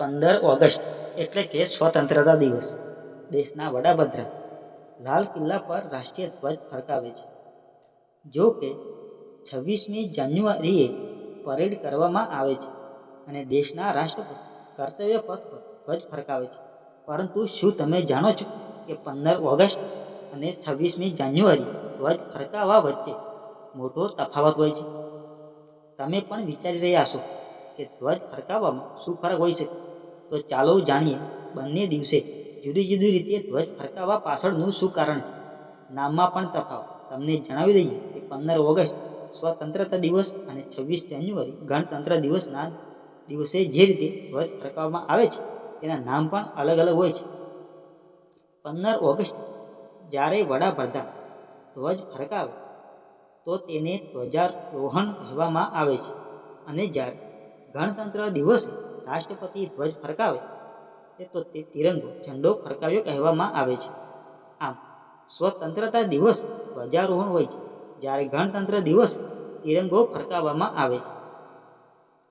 પંદર ઓગસ્ટ, એટલે કે સ્વતંત્રતા દિવસ, દેશના વડાપ્રધાન લાલ કિલ્લા પર રાષ્ટ્રીય ધ્વજ ફરકાવે છે. જો કે, છવ્વીસમી જાન્યુઆરીએ પરેડ કરવામાં આવે છે અને દેશના રાષ્ટ્રપતિ કર્તવ્ય પથ પર ધ્વજ ફરકાવે છે. પરંતુ શું તમે જાણો છો કે પંદર ઓગસ્ટ અને છવ્વીસમી જાન્યુઆરી ધ્વજ ફરકાવવા વચ્ચે મોટો તફાવત હોય છે? તમે પણ વિચારી રહ્યા હશો. કે ધ્વજ ફરકાવવામાં શું ફરક હોય છે? તો ચાલો જાણીએ. બંને દિવસે જુદી જુદી રીતે ધ્વજ ફરકાવવા પાછળનું શું કારણ છે? નામમાં પણ તફાવત. તમને જણાવી દઈએ કે પંદર ઓગસ્ટ સ્વતંત્રતા દિવસ અને છવ્વીસ જાન્યુઆરી ગણતંત્ર દિવસના દિવસે જે રીતે ધ્વજ ફરકાવવામાં આવે છે, તેના નામ પણ અલગ અલગ હોય છે. પંદર ઓગસ્ટ જ્યારે વડાપ્રધાન ધ્વજ ફરકાવે, તો તેને ધ્વજારોહણ કહેવામાં આવે છે. અને જ્યારે ગણતંત્ર દિવસે રાષ્ટ્રપતિ ધ્વજ ફરકાવે તે તો તે તિરંગો, ઝંડો ફરકાવ્યો કહેવામાં આવે છે. આમ, સ્વતંત્રતા દિવસ ધ્વજારોહણ હોય છે. જ્યારે ગણતંત્ર દિવસ તિરંગો ફરકાવવામાં આવે છે.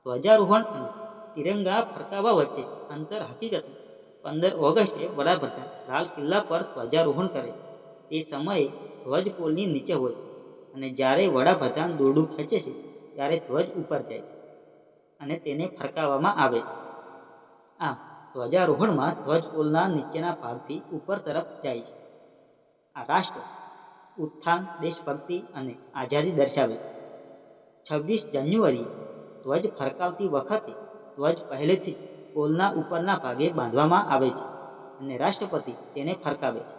ધ્વજારોહણ અને તિરંગા ફરકાવવા વચ્ચે અંતર હકીકતમાં પંદર ઓગસ્ટે વડાપ્રધાન લાલ કિલ્લા પર ધ્વજારોહણ કરે તે સમયે ધ્વજ પોલની નીચે હોય છે અને જ્યારે વડાપ્રધાન દોરડું ખેંચે છે, ત્યારે ધ્વજ ઉપર જાય છે. અને તેને ફરકાવવામાં આવે છે. આમ, ધ્વજારોહણમાં ધ્વજ પોલના નીચેના ભાગથી ઉપર તરફ જાય છે. આ રાષ્ટ્ર ઉત્થાન, દેશભક્તિ અને આઝાદી દર્શાવે છે. છવ્વીસ જાન્યુઆરી ધ્વજ ફરકાવતી વખતે ધ્વજ પહેલેથી પોલના ઉપરના ભાગે બાંધવામાં આવે છે અને રાષ્ટ્રપતિ તેને ફરકાવે છે.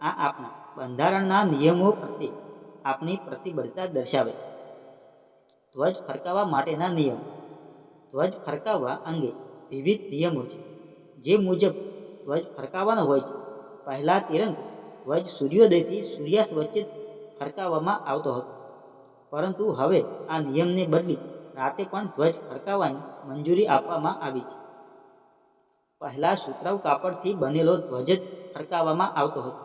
આ આપણા બંધારણના નિયમો પ્રત્યે આપણી પ્રતિબદ્ધતા દર્શાવે છે. ધ્વજ ફરકાવવા માટેના નિયમો. ધ્વજ ફરકાવવા અંગે વિવિધ નિયમો છે. જે મુજબ ધ્વજ ફરકાવવાનો હોય છે. પહેલાં તિરંગો ધ્વજ સૂર્યોદયથી સૂર્યાસ્ત વચ્ચે ફરકાવવામાં આવતો હતો. પરંતુ હવે આ નિયમને બદલી રાતે પણ ધ્વજ ફરકાવવાની મંજૂરી આપવામાં આવી છે. પહેલાં સુતરાઉ કાપડથી બનેલો ધ્વજ જ ફરકાવવામાં આવતો હતો.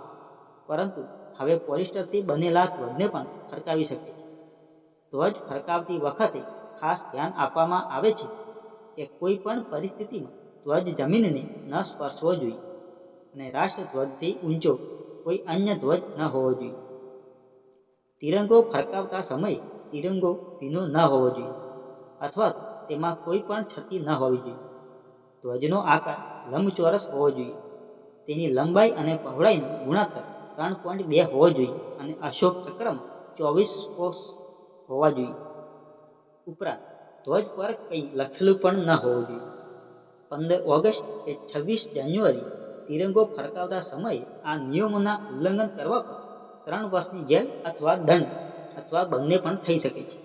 પરંતુ હવે પોલિસ્ટરથી બનેલા ધ્વજને પણ ફરકાવી શકે છે. ધ્વજ ફરકાવતી વખતે ખાસ ધ્યાન આપવામાં આવે છે કે કોઈ પણ પરિસ્થિતિમાં ધ્વજ જમીનને ન સ્પર્શવો જોઈએ અને રાષ્ટ્રધ્વજથી ઊંચો કોઈ અન્ય ધ્વજ ન હોવો જોઈએ. તિરંગો ફરકાવતા સમયે તિરંગો ભીનો ન હોવો જોઈએ અથવા તેમાં કોઈ પણ છતી ન હોવી જોઈએ. ધ્વજનો આકાર લંબચોરસ હોવો જોઈએ. તેની લંબાઈ અને પહોળાઈનો ગુણાકાર ત્રણ પોઈન્ટ બે હોવો જોઈએ અને અશોક ચક્રમાં ચોવીસ કોષ હોવા જોઈએ. ઉપરાંત, ધ્વજ પર કંઈ લખેલું પણ ન હોવું જોઈએ. પંદર ઓગસ્ટ કે છવ્વીસ જાન્યુઆરી, તિરંગો ફરકાવતા સમયે આ નિયમોના ઉલ્લંઘન કરવા પર ત્રણ વર્ષની જેલ અથવા દંડ અથવા બંને પણ થઈ શકે છે.